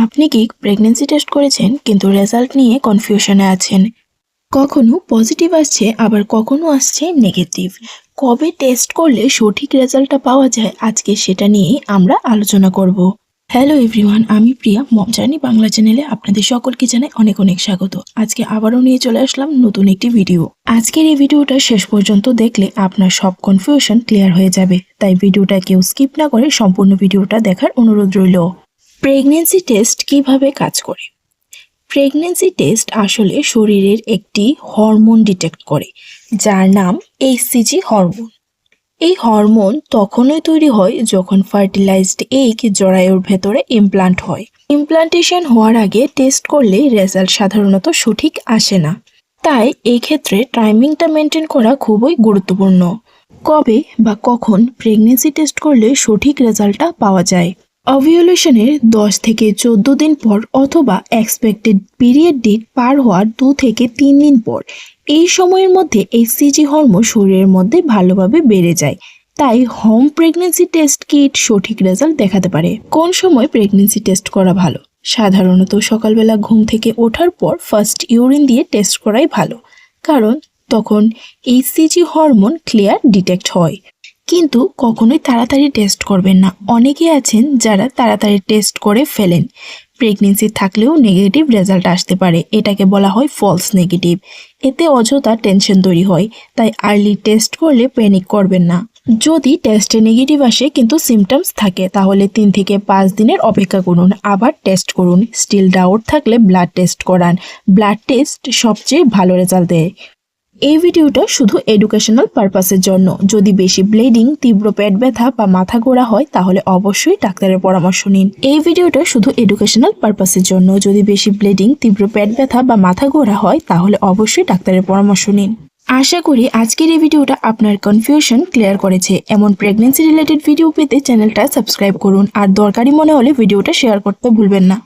আপনি কি pregnancy test করেছেন, কিন্তু রেজাল্ট নিয়ে কনফিউশনে আছেন? কখনো পজিটিভ আসছে, আবার কখনো আসছে নেগেটিভ কবে টেস্ট করলে সঠিক রেজাল্টটা পাওয়া যায়, আজকে সেটা নিয়েই আমরা আলোচনা করব। হ্যালো এভরিওয়ান আমি প্রিয়া মমজানি বাংলা চ্যানেলে আপনাদের সকলকে জানাই অনেক অনেক স্বাগত। আজকে আবারও নিয়ে চলে আসলাম নতুন একটি ভিডিও আজকের এই ভিডিওটা শেষ পর্যন্ত দেখলে আপনার সব কনফিউশন ক্লিয়ার হয়ে যাবে। তাই ভিডিওটা কেউ স্কিপ না করে সম্পূর্ণ ভিডিওটা দেখার অনুরোধ রইল। প্রেগনেন্সি টেস্ট কীভাবে কাজ করে? প্রেগনেন্সি টেস্ট আসলে শরীরের একটি হরমোন ডিটেক্ট করে, যার নাম এইচসিজি হরমোন এই হরমোন তখনই তৈরি হয় যখন ফার্টিলাইজড এগ জরায়ুর ভেতরে ইমপ্লান্ট হয়। ইমপ্লান্টেশন হওয়ার আগে টেস্ট করলে রেজাল্ট সাধারণত সঠিক আসে না। তাই এই ক্ষেত্রে টাইমিংটা মেনটেন করা খুবই গুরুত্বপূর্ণ। কবে বা কখন প্রেগনেন্সি টেস্ট করলে সঠিক রেজাল্টটা পাওয়া যায়? অভিউলেশনের দশ থেকে চোদ্দ দিন পর অথবা এক্সপেক্টেড পিরিয়ড ডেট পার হওয়ার দু থেকে তিন দিন পর, এই সময়ের মধ্যে এইচসিজি হরমোন শরীরের মধ্যে ভালোভাবে বেড়ে যায়। তাই হোম প্রেগনেন্সি টেস্ট কিট সঠিক রেজাল্ট দেখাতে পারে। কোন সময় প্রেগনেন্সি টেস্ট করা ভালো? সাধারণত সকালবেলা ঘুম থেকে ওঠার পর ফার্স্ট ইউরিন দিয়ে টেস্ট করাই ভালো। কারণ তখন এইচসিজি হরমোন ক্লিয়ার ডিটেক্ট হয়। কিন্তু কখনোই তাড়াতাড়ি টেস্ট করবেন না। অনেকে আছেন যারা তাড়াতাড়ি টেস্ট করে ফেলেন। প্রেগনেন্সি থাকলেও নেগেটিভ রেজাল্ট আসতে পারে। এটাকে বলা হয় ফলস নেগেটিভ এতে অযথা টেনশন তৈরি হয়। তাই আর্লি টেস্ট করলে প্যানিক করবেন না। যদি টেস্টে নেগেটিভ আসে কিন্তু সিমটমস থাকে, তাহলে তিন থেকে পাঁচ দিনের অপেক্ষা করুন। আবার টেস্ট করুন। স্টিল ডাউট থাকলে ব্লাড টেস্ট করান। ব্লাড টেস্ট সবচেয়ে ভালো রেজাল্ট দেয়। এই ভিডিওটা শুধু এডুকেশনাল পারপাসের জন্য। যদি বেশি ব্লিডিং তীব্র পেট ব্যথা বা মাথা ঘোরা হয়, তাহলে অবশ্যই ডাক্তারের পরামর্শ নিন। এই ভিডিওটা শুধু এডুকেশনাল পারপাসের জন্য। যদি বেশি ব্লিডিং তীব্র পেট ব্যথা বা মাথা ঘোরা হয়, তাহলে অবশ্যই ডাক্তারের পরামর্শ নিন। আশা করি আজকের এই ভিডিওটা আপনার কনফিউশন ক্লিয়ার করেছে। এমন প্রেগনেন্সি রিলেটেড ভিডিও পেতে চ্যানেলটা সাবস্ক্রাইব করুন। আর দরকারি মনে হলে ভিডিওটা শেয়ার করতে ভুলবেন না।